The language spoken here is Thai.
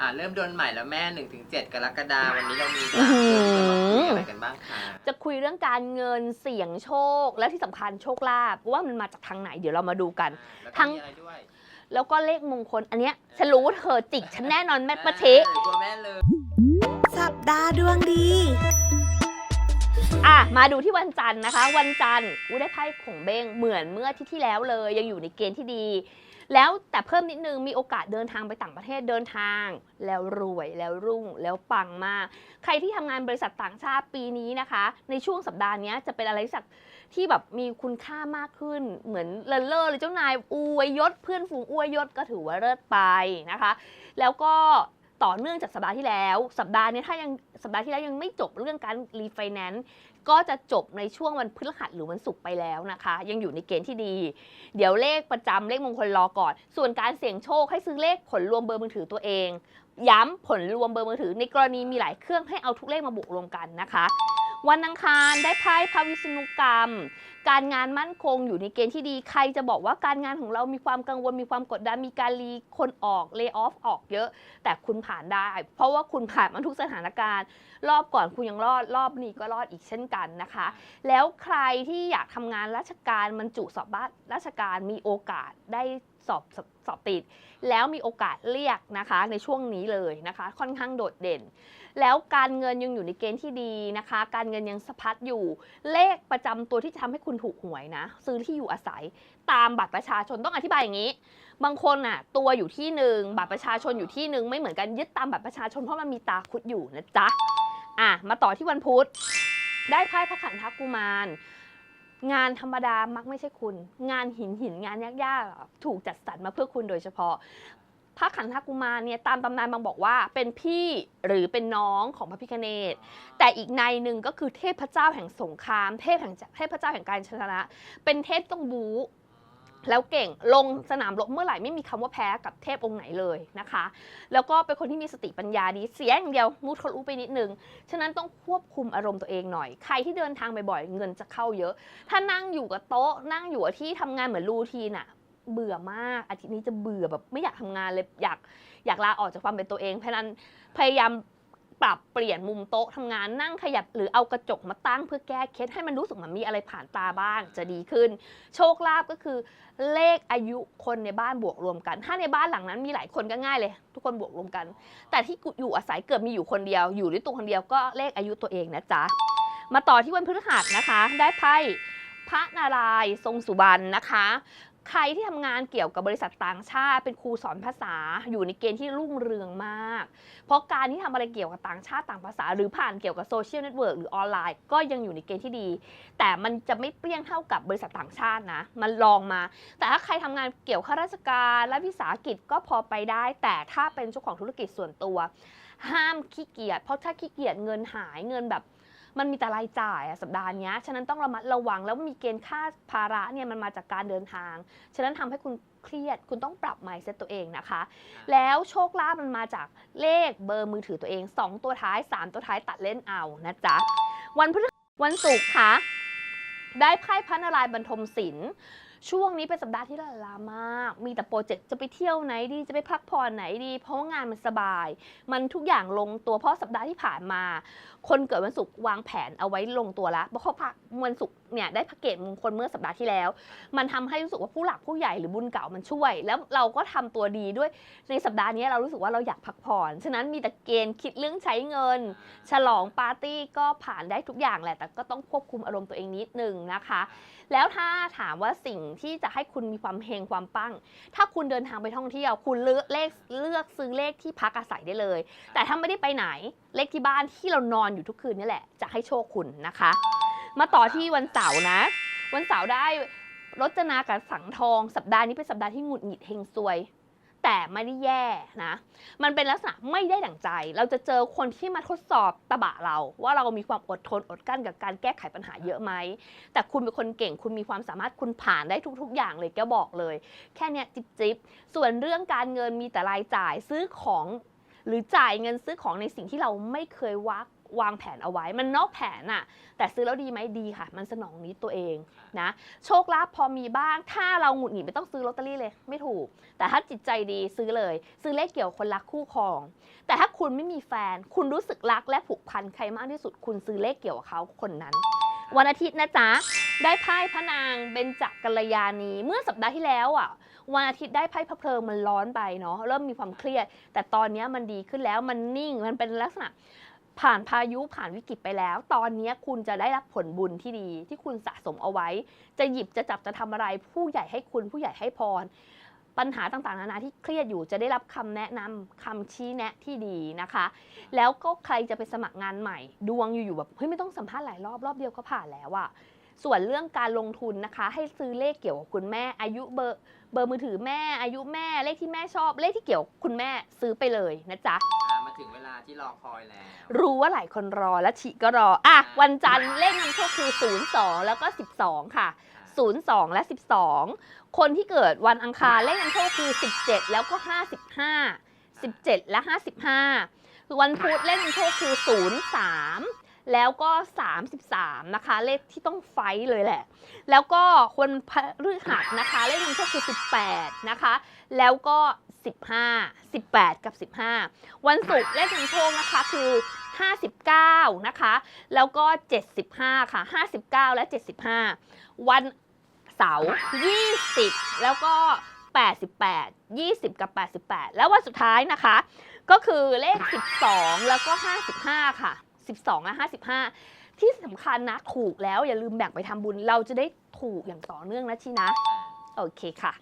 อ่าเริ่มเดือนใหม่แล้วแม่1นถึงเกรกฎาคมวันนี้เรามีอื้อหือคุยอะไรกันบ้างคะจะคุยเรื่องการเงินเสี่ยงโชค และที่สำคัญโชคลาภว่ามันมาจากทางไหนเดี๋ยวเรามาดูกัน แล้วทั้ก็งมีอะไรด้วยแล้วก็เลขมงคลอันเนี้ยฉันรู้ว่าเธอจิกฉันแน่นอนแม่ประเทออตัวแม่เลย สัปดาห์ดวงดี อะมาดูที่วันจันทร์นะคะ วันจันทร์อู้ได้ไพ่ผงเบ้งเหมือนเมื่อที่ที่แล้วเลย ยังอยู่ในเกณฑ์ที่ดี แล้วแต่เพิ่มนิดนึงมีโอกาสเดินทางไปต่างประเทศเดินทาง แล้วรวยแล้วรุ่งแล้วปังมาก ใครที่ทำงานบริษัทต่างชาติปีนี้นะคะ ในช่วงสัปดาห์นี้จะเป็นอะไรสักที่แบบมีคุณค่ามากขึ้นเหมือนเลอเลอเลยเจ้านายอวยยศ เพื่อนฝูงอวยยศก็ถือว่าเลิศไปนะคะ แล้วก็ต่อเนื่องจากสัปดาห์ที่แล้ว สัปดาห์นี้ถ้ายังสัปดาห์ที่แล้วยังไม่จบเรื่องการรีไฟแนนซ์ ก็จะจบในช่วงวันพฤหัสหรือวันศุกร์ไปแล้วนะคะ ยังอยู่ในเกณฑ์ที่ดี เดี๋ยวเลขประจำเลขมงคลรอก่อน ส่วนการเสี่ยงโชคให้ซื้อเลขผลรวมเบอร์มือถือตัวเอง ย้ำผลรวมเบอร์มือถือ ในกรณีมีหลายเครื่องให้เอาทุกเลขมาบวกรวมกันนะคะ วันอังคารได้ไพ่พระวิษณุกรรม การงานมั่นคงอยู่ในเกณฑ์ที่ดี ใครจะบอกว่าการงานของเรามีความกังวลมีความกดดันมีการรีคนออกเล y off ออกเยอะ แต่คุณผ่านได้ เพราะว่าคุณผ่านมาทุกสถานการณ์ รอบก่อนคุณยังรอดรอบนี้ก็รอดอีกเช่นกันนะคะ แล้วใครที่อยากทำงานราชการบรรจุสอบบ้านราชการมีโอกาสได้สอบสอบติด แล้วมีโอกาสเรียกนะคะในช่วงนี้เลยนะคะ ค่อนข้างโดดเด่น แล้วการเงินยังอยู่ในเกณฑ์ที่ดีนะคะ การเงินยังสะพัดอยู่ เลขประจำตัวที่จะทำให้คุณถูกหวยนะ ซื้อที่อยู่อาศัยตามบัตรประชาชนต้องอธิบายอย่างนี้ บางคนอะตัวอยู่ที่หนึ่งบัตรประชาชนอยู่ที่หนึ่งไม่เหมือนกันยึดตามบัตรประชาชนเพราะมันมีตาคุดอยู่นะจ๊ะอะมาต่อที่วันพุธได้ไพ่พระขันธกุมาร งานธรรมดามักไม่ใช่คุณ งานหินหินงานยากๆ ถูกจัดสรรมาเพื่อคุณโดยเฉพาะ พระขันธกุมารเนี่ยตามตำนานบางบอกว่า เป็นพี่หรือเป็นน้องของพระพิฆเนศแต่อีกในหนึ่งก็คือเทพเจ้าแห่งสงคราม เทพแห่งเทพเจ้าแห่งการชนะ เป็นเทพต้องบู๊แล้วเก่งลงสนามรบเมื่อไหร่ไม่มีคำว่าแพ้กับเทพองค์ไหนเลยนะคะ แล้วก็เป็นคนที่มีสติปัญญาดีเสียอย่างเดียวมูดทะลุไปนิดนึง ฉะนั้นต้องควบคุมอารมณ์ตัวเองหน่อย ใครที่เดินทางบ่อยๆเงินจะเข้าเยอะ ถ้านั่งอยู่กับโต๊ะ นั่งอยู่กับที่ทำงานเหมือนรูทีนอะ เบื่อมาก อาทิตย์นี้จะเบื่อแบบไม่อยากทำงานเลยอยากอยากลาออกจากความเป็นตัวเอง เพราะนั้นพยายามปรับเปลี่ยนมุมโต๊ะทำงานนั่งขยับหรือเอากระจกมาตั้งเพื่อแก้เคล็ดให้มันรู้สึกเหมือนมีอะไรผ่านตาบ้างจะดีขึ้น โชคลาภก็คือเลขอายุคนในบ้านบวกรวมกัน ถ้าในบ้านหลังนั้นมีหลายคนก็ง่ายเลย ทุกคนบวกรวมกัน แต่ที่อยู่อาศัยเกิดมีอยู่คนเดียว อยู่ด้วยตัวคนเดียวก็เลขอายุตัวเองนะจ๊ะมาต่อที่วันพฤหัสนะคะ ได้ไพ่พระนารายณ์ทรงสุบรรณนะคะ ใครที่ทำงานเกี่ยวกับบริษัทต่างชาติเป็นครูสอนภาษาอยู่ในเกณฑ์ที่รุ่งเรืองมาก เพราะการที่ทำอะไรเกี่ยวกับต่างชาติต่างภาษา หรือผ่านเกี่ยวกับโซเชียลเน็ตเวิร์กหรือออนไลน์ก็ยังอยู่ในเกณฑ์ที่ดี แต่มันจะไม่เปรี้ยงเท่ากับบริษัทต่างชาตินะ มันลองมา แต่ถ้าใครทำงานเกี่ยวข้าราชการและวิสาหกิจก็พอไปได้ แต่ถ้าเป็นเจ้าของธุรกิจส่วนตัว ห้ามขี้เกียจเพราะถ้าขี้เกียจเงินหายเงินแบบ มันมีแต่รายจ่ายอะสัปดาห์เนี้ยฉะนั้นต้องระมัดระวังแล้วมีเกณฑ์ค่าภาระเนี่ยมันมาจากการเดินทาง ฉะนั้นทำให้คุณเครียด คุณต้องปรับ mindset ตัวเองนะคะ แล้วโชคลาภมันมาจากเลขเบอร์มือถือตัวเอง 2 ตัวท้าย 3 ตัวท้ายตัดเล่นเอานะจ๊ะ วันพฤหัสวันศุกร์ค่ะ ได้ไพ่พระนารายณ์บรรทมศิลป์ ช่วงนี้เป็นสัปดาห์ที่ละลามาก มีแต่โปรเจกต์จะไปเที่ยวไหนดีจะไปพักผ่อนไหนดี เพราะว่างานมันสบาย มันทุกอย่างลงตัวเพราะสัปดาห์ที่ผ่านมา คนเกิดวันศุกร์วางแผนเอาไว้ลงตัวแล้วเพราะเขาพักวันศุกร์เนี่ยได้พระเกตมงคลเมื่อสัปดาห์ที่แล้ว มันทำให้รู้สึกว่าผู้หลักผู้ใหญ่หรือบุญเก่ามันช่วย แล้วเราก็ทำตัวดีด้วยในสัปดาห์นี้เรารู้สึกว่าเราอยากพักผ่อน ฉะนั้นมีแต่เกณฑ์คิดเรื่องใช้เงิน ฉลองปาร์ตี้ก็ผ่านได้ทุกอย่างแหละ แต่ก็ต้องควบคุมอารมณ์ตัวเองนิดนึงนะคะ แล้วถ้าถามว่าสิ่งที่จะให้คุณมีความเฮงความปัง ถ้าคุณเดินทางไปท่องเที่ยว คุณเลือกเลขเลือกซื้อเลขที่พักอาศัยได้เลย แต่ถ้าไม่ได้ไปไหนเลขที่บ้านที่เรานอนอยู่ทุกคืนนี่แหละ จะให้โชคคุณนะคะ มาต่อที่วันเสาร์นะ วันเสาร์ได้รจนากับสังทอง สัปดาห์นี้เป็นสัปดาห์ที่หงุดหงิดเฮงซวย แต่ไม่ได้แย่นะ มันเป็นลักษณะไม่ได้ดั่งใจ เราจะเจอคนที่มาทดสอบตะบะเรา ว่าเรามีความอดทนอดกลั้นกับการแก้ไขปัญหาเยอะไหม แต่คุณเป็นคนเก่งคุณมีความสามารถคุณผ่านได้ทุก ๆ อย่างเลยแกบอกเลย แค่เนี้ยจิบจิบส่วนเรื่องการเงินมีแต่รายจ่ายซื้อของ หรือจ่ายเงินซื้อของในสิ่งที่เราไม่เคยวาง วางแผนเอาไว้ มันนอกแผนอะแต่ซื้อแล้วดีไหมดีค่ะ มันสนองนี้ตัวเองนะ โชคลาภพอมีบ้าง ถ้าเราหงุดหงิดไม่ต้องซื้อลอตเตอรี่เลย ไม่ถูก แต่ถ้าจิตใจดีซื้อเลย ซื้อเลขเกี่ยวคนรักคู่ครอง แต่ถ้าคุณไม่มีแฟน คุณรู้สึกรักและผูกพันใครมากที่สุด คุณซื้อเลขเกี่ยวกับเขาคนนั้น วันอาทิตย์นะจ๊ะได้ไพ่พระนางเบญจกัลยาณีเมื่อสัปดาห์ที่แล้วอะวันอาทิตย์ได้ไพ่พระเพลิงมันร้อนไปเนาะเริ่มมีความเครียด แต่ตอนนี้มันดีขึ้นแล้วมันนิ่งมันเป็นลักษณะ ผ่านพายุผ่านวิกฤตไปแล้ว ตอนนี้คุณจะได้รับผลบุญที่ดี ที่คุณสะสมเอาไว้ จะหยิบจะจับจะทำอะไร ผู้ใหญ่ให้คุณผู้ใหญ่ให้พร ปัญหาต่างๆนานาที่เครียดอยู่จะได้รับคำแนะนำคำชี้แนะที่ดีนะคะ แล้วก็ใครจะไปสมัครงานใหม่ ดวงอยู่ๆแบบเฮ้ยไม่ต้องสัมภาษณ์หลายรอบรอบเดียวก็ผ่านแล้วอะส่วนเรื่องการลงทุนนะคะ ให้ซื้อเลขเกี่ยวกับคุณแม่อายุเบอร์เบอร์มือถือแม่อายุแม่เลขที่แม่ชอบเลขที่เกี่ยวกับคุณแม่ซื้อไปเลยนะจ๊ะ ถึงเวลาที่รอคอยแล้ว รู้ว่าหลายคนรอและฉีก็รอ อะ วันจันทร์เลขนำโชคคือ 02 แล้วก็ 12 ค่ะ 02 และ 12 คนที่เกิดวันอังคารเลขนำโชคคือ 17 แล้วก็ 55 17 และ 55วันพุธเลขนำโชคคือ 03 แล้วก็ 33 นะคะ เลขที่ต้องไฟท์เลยแหละ แล้วก็คนพฤหัสนะคะ เลขนำโชคคือ 18 นะคะ แล้วก็ 15 18 กับ 15 วันศุกร์เลขนำโชคนะคะคือ 59 นะคะ แล้วก็ 75 ค่ะ 59 และ 75 วันเสาร์20 แล้วก็ 88 20 กับ 88 แล้ววันสุดท้ายนะคะ ก็คือเลข 12 แล้วก็ 55 ค่ะ 12และ55 ที่สำคัญนะถูกแล้วอย่าลืมแบ่งไปทำบุญเราจะได้ถูกอย่างต่อเนื่องนะชีนะ โอเคค่ะ